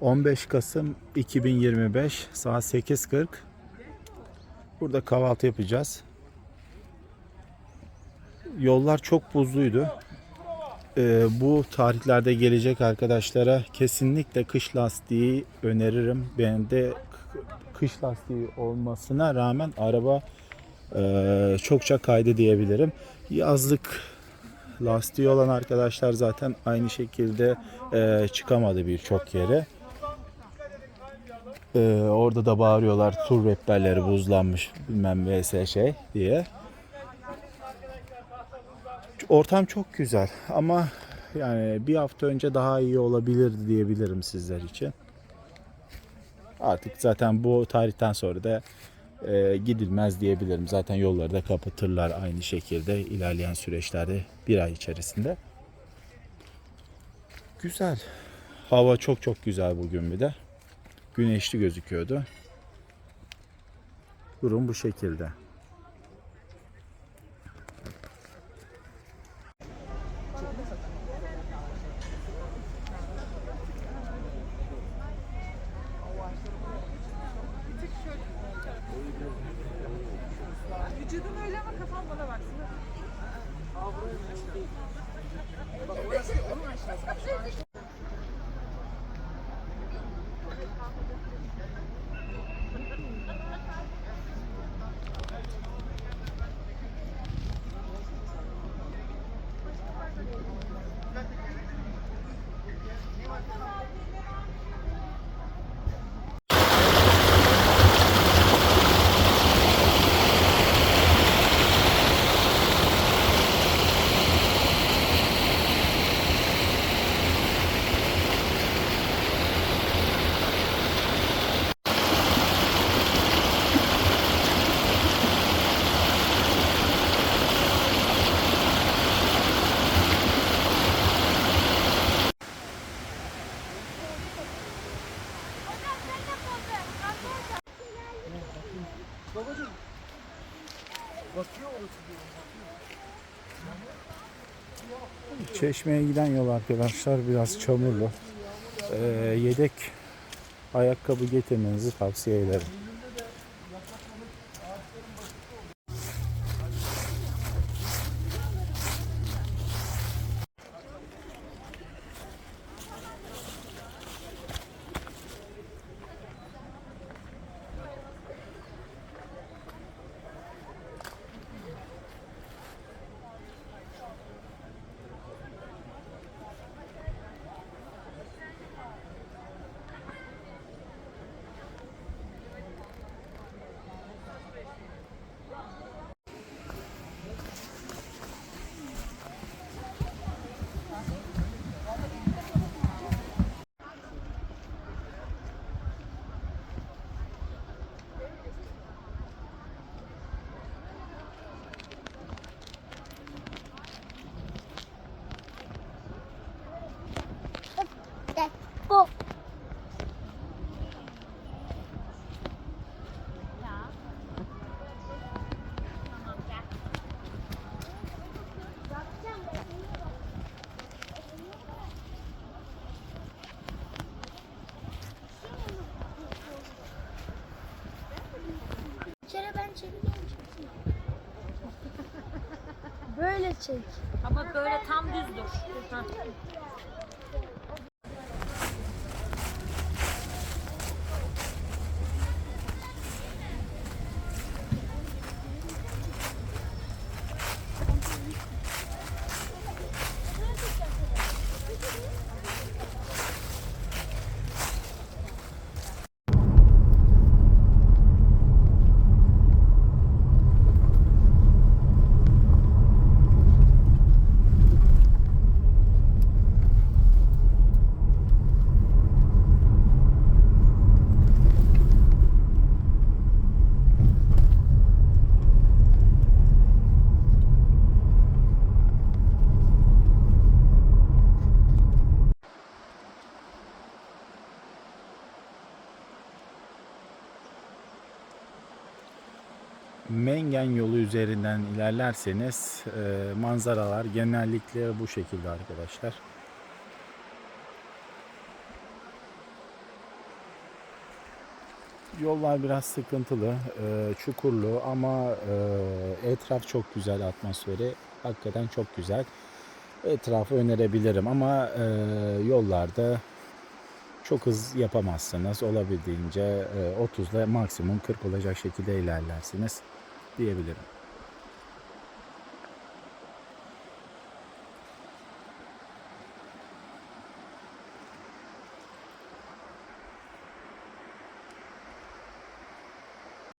15 Kasım 2025 saat 8.40 Burada kahvaltı yapacağız. Yollar çok buzluydu. Ee, bu tarihlerde gelecek arkadaşlara kesinlikle kış lastiği öneririm. Ben de kış lastiği olmasına rağmen araba e, çokça kaydı diyebilirim. Yazlık lastiği olan arkadaşlar zaten aynı şekilde e, çıkamadı birçok yere. E, orada da bağırıyorlar tur rehberleri buzlanmış bilmem vs şey diye. Ortam çok güzel ama yani bir hafta önce daha iyi olabilirdi diyebilirim sizler için. Artık zaten bu tarihten sonra da e, gidilmez diyebilirim. Zaten yolları da kapatırlar aynı şekilde ilerleyen süreçlerde bir ay içerisinde. Güzel. Hava çok çok güzel bugün bir de. Güneşli gözüküyordu. Durum bu şekilde. Vücudum öyle ama kafam bana baksın. Çeşmeye giden yol arkadaşlar biraz çamurlu. Ee, yedek ayakkabı getirmenizi tavsiye ederim. Bu. Bir kere ben çekeceğim çekeyim. Böyle çek. Ama böyle tam düz dur. Mengen yolu üzerinden ilerlerseniz e, manzaralar genellikle bu şekilde arkadaşlar. Yollar biraz sıkıntılı, e, çukurlu ama e, etraf çok güzel atmosferi. Hakikaten çok güzel. Etrafı önerebilirim ama e, yollarda çok hız yapamazsınız. Olabildiğince e, 30 ile maksimum 40 olacak şekilde ilerlersiniz diyebilirim.